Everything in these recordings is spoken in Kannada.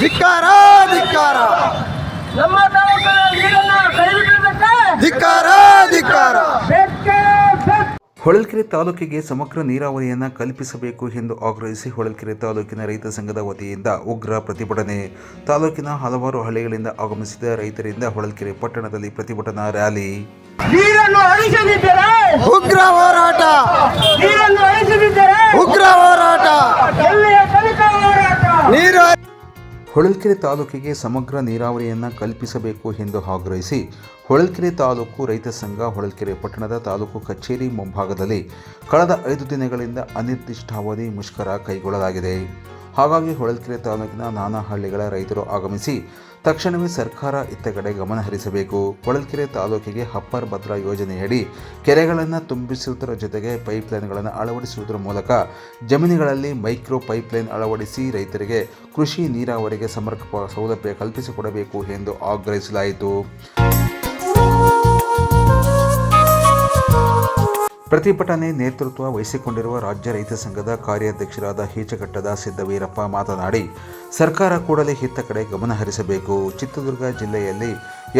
ಧಿಕ್ಕಾರ ಧಿಕ್ಕಾರ. ನಮ್ಮ ಧಿಕ್ಕಾರ ಧಿಕ್ಕಾರ. ಹೊಳಲ್ಕೆರೆ ತಾಲೂಕಿಗೆ ಸಮಗ್ರ ನೀರಾವರಿಯನ್ನು ಕಲ್ಪಿಸಬೇಕು ಎಂದು ಆಗ್ರಹಿಸಿ ಹೊಳಲ್ಕೆರೆ ತಾಲೂಕಿನ ರೈತ ಸಂಘದ ವತಿಯಿಂದ ಉಗ್ರ ಪ್ರತಿಭಟನೆ. ತಾಲೂಕಿನ ಹಲವಾರು ಹಳ್ಳಿಗಳಿಂದ ಆಗಮಿಸಿದ ರೈತರಿಂದ ಹೊಳಲ್ಕೆರೆ ಪಟ್ಟಣದಲ್ಲಿ ಪ್ರತಿಭಟನಾ ರ್ಯಾಲಿ. ಉಗ್ರ ಹೋರಾಟ. ಹೊಳಲ್ಕೆರೆ ತಾಲೂಕಿಗೆ ಸಮಗ್ರ ನೀರಾವರಿಯನ್ನು ಕಲ್ಪಿಸಬೇಕು ಎಂದು ಆಗ್ರಹಿಸಿ, ಹೊಳಲ್ಕೆರೆ ತಾಲೂಕು ರೈತ ಸಂಘ ಹೊಳಲ್ಕೆರೆ ಪಟ್ಟಣದ ತಾಲೂಕು ಕಚೇರಿ ಮುಂಭಾಗದಲ್ಲಿ ಕಳೆದ ಐದು ದಿನಗಳಿಂದ ಅನಿರ್ದಿಷ್ಟಾವಧಿ ಮುಷ್ಕರ ಕೈಗೊಳ್ಳಲಾಗಿದೆ. ಹಾಗಾಗಿ ಹೊಳಲ್ಕೆರೆ ತಾಲೂಕಿನ ನಾನಾ ಹಳ್ಳಿಗಳ ರೈತರು ಆಗಮಿಸಿ ತಕ್ಷಣವೇ ಸರ್ಕಾರ ಇತ್ತ ಕಡೆ ಗಮನ ಹರಿಸಬೇಕು. ಹೊಳಲ್ಕೆರೆ ತಾಲೂಕಿಗೆ ಹಪ್ಪರ್ ಭದ್ರಾ ಯೋಜನೆಯಡಿ ಕೆರೆಗಳನ್ನು ತುಂಬಿಸುವುದರ ಜೊತೆಗೆ ಪೈಪ್ಲೈನ್ಗಳನ್ನು ಅಳವಡಿಸುವುದರ ಮೂಲಕ ಜಮೀನುಗಳಲ್ಲಿ ಮೈಕ್ರೋ ಪೈಪ್ಲೈನ್ ಅಳವಡಿಸಿ ರೈತರಿಗೆ ಕೃಷಿ ನೀರಾವರಿಗೆ ಸಮರ್ಪಕ ಸೌಲಭ್ಯ ಕಲ್ಪಿಸಿಕೊಡಬೇಕು ಎಂದು ಆಗ್ರಹಿಸಲಾಯಿತು. ಪ್ರತಿಭಟನೆ ನೇತೃತ್ವ ವಹಿಸಿಕೊಂಡಿರುವ ರಾಜ್ಯ ರೈತ ಸಂಘದ ಕಾರ್ಯಾಧ್ಯಕ್ಷರಾದ ಹೀಚಘಟ್ಟದ ಸಿದ್ದವೀರಪ್ಪ ಮಾತನಾಡಿ, ಸರ್ಕಾರ ಕೂಡಲೇ ಹಿತ್ತ ಕಡೆ ಗಮನ ಹರಿಸಬೇಕು. ಚಿತ್ರದುರ್ಗ ಜಿಲ್ಲೆಯಲ್ಲಿ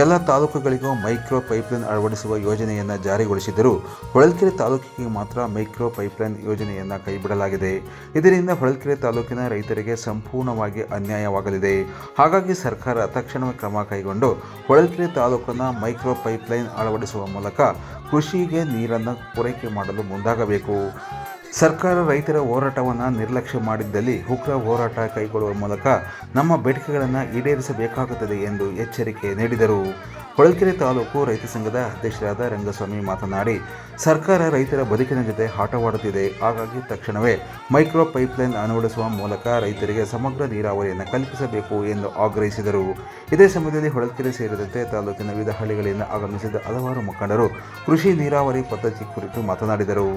ಎಲ್ಲ ತಾಲೂಕುಗಳಿಗೂ ಮೈಕ್ರೋ ಪೈಪ್ಲೈನ್ ಅಳವಡಿಸುವ ಯೋಜನೆಯನ್ನು ಜಾರಿಗೊಳಿಸಿದರೂ ಹೊಳಲ್ಕೆರೆ ತಾಲೂಕಿಗೆ ಮಾತ್ರ ಮೈಕ್ರೋ ಪೈಪ್ಲೈನ್ ಯೋಜನೆಯನ್ನು ಕೈಬಿಡಲಾಗಿದೆ. ಇದರಿಂದ ಹೊಳಲ್ಕೆರೆ ತಾಲೂಕಿನ ರೈತರಿಗೆ ಸಂಪೂರ್ಣವಾಗಿ ಅನ್ಯಾಯವಾಗಲಿದೆ. ಹಾಗಾಗಿ ಸರ್ಕಾರ ತಕ್ಷಣವೇ ಕ್ರಮ ಕೈಗೊಂಡು, ಹೊಳಲ್ಕೆರೆ ತಾಲೂಕನ್ನು ಮೈಕ್ರೋ ಪೈಪ್ಲೈನ್ ಅಳವಡಿಸುವ ಮೂಲಕ ಕೃಷಿಗೆ ನೀರನ್ನು ಪೂರೈಕೆ ಮಾಡಲು ಮುಂದಾಗಬೇಕು. ಸರ್ಕಾರ ರೈತರ ಹೋರಾಟವನ್ನು ನಿರ್ಲಕ್ಷ್ಯ ಮಾಡಿದ್ದಲ್ಲಿ ಉಗ್ರ ಹೋರಾಟ ಕೈಗೊಳ್ಳುವ ಮೂಲಕ ನಮ್ಮ ಬೇಡಿಕೆಗಳನ್ನು ಈಡೇರಿಸಬೇಕಾಗುತ್ತದೆ ಎಂದು ಎಚ್ಚರಿಕೆ ನೀಡಿದರು. ಹೊಳಲ್ಕೆರೆ ತಾಲೂಕು ರೈತ ಸಂಘದ ಅಧ್ಯಕ್ಷರಾದ ರಂಗಸ್ವಾಮಿ ಮಾತನಾಡಿ, ಸರ್ಕಾರ ರೈತರ ಬದುಕಿನ ಜೊತೆ ಆಟವಾಡುತ್ತಿದೆ. ಹಾಗಾಗಿ ತಕ್ಷಣವೇ ಮೈಕ್ರೋ ಪೈಪ್ಲೈನ್ ಅಳವಡಿಸುವ ಮೂಲಕ ರೈತರಿಗೆ ಸಮಗ್ರ ನೀರಾವರಿಯನ್ನು ಕಲ್ಪಿಸಬೇಕು ಎಂದು ಆಗ್ರಹಿಸಿದರು. ಇದೇ ಸಮಯದಲ್ಲಿ ಹೊಳಲ್ಕೆರೆ ಸೇರಿದಂತೆ ತಾಲೂಕಿನ ವಿವಿಧ ಹಳ್ಳಿಗಳಿಂದ ಆಗಮಿಸಿದ ಹಲವಾರು ಮುಖಂಡರು ಕೃಷಿ ನೀರಾವರಿ ಪದ್ಧತಿ ಕುರಿತು ಮಾತನಾಡಿದರು.